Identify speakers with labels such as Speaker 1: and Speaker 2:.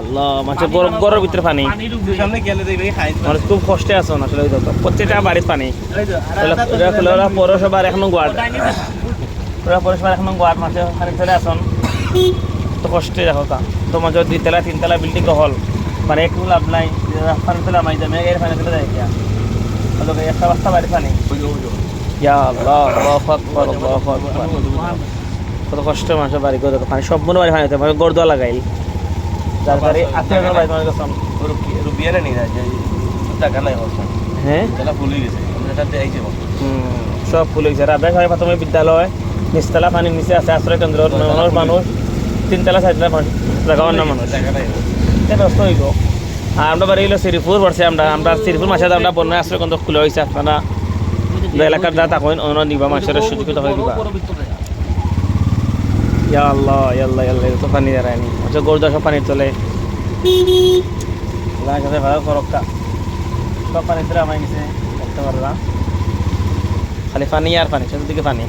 Speaker 1: আল্লাহ মাছের গরম গরমের ভিতরে পানি।
Speaker 2: সামনে গেলে দেখবে খাই
Speaker 1: মানুষ খুব কষ্টে আছে আসলে প্রত্যেকটা বাড়ির পানি। পৌরসভার এক নং ওরা পৌরসভার এক নং ওয়ার্ড মাঝে পানি আসন তো কষ্টে দেখো তা তো মাঝে দুইতলা তিনতলা বিল্ডিং হল। মানে একটু লাভ নাই পানি তোলা মাই যাবে এর পানি তোলা যায় কিয়া একটা বস্তা বাড়ির পানি। ইয়া আল্লাহ আল্লাহু আকবার আল্লাহু আকবার। কত কষ্ট মানুষের বাড়ি করে পানি সম্পূর্ণ বাড়ি পানি মানে গড়দোয়া লাগাইল। আত্মীয় তোমার কাছে
Speaker 2: রুপিয়ারে নেই না টাকা নাই বলছেন
Speaker 1: হ্যাঁ?
Speaker 2: এটা ভুলে গেছে। এটা দেখাইছে
Speaker 1: হুম, সব ফুল হয়েছে রাবে হয় প্রাথমিক বিদ্যালয় নিচতলা পানির নিচে আছে আশ্রয় কেন্দ্র মানুষ মানুষ তিনতলা চারতলা জায়গার না মানুষ। এটা ব্যস্ত হইব। আর আমরা বাড়ি হইল শ্রীপুর পড়ছে আমরা আমরা শ্রীপুর মাসে আমরা বন্যা আশ্রয় কেন্দ্র খুলে হয়েছে আপনারা এলাকার যা তখন অন্য নিবা মানুষের সুযোগ হয়ে দিবা। ইয়া আল্লাহ ইয়াল্লাহ ইয়া আল্লাহ তো পানি দাঁড়ায়নি আচ্ছা গরুদা সব পানি চলে। সাথে ভালো করক্কা সব পানি চলে আমায় গেছে দেখতে পারলাম। খালি পানি আর পানি, চতুর্দিকে পানি।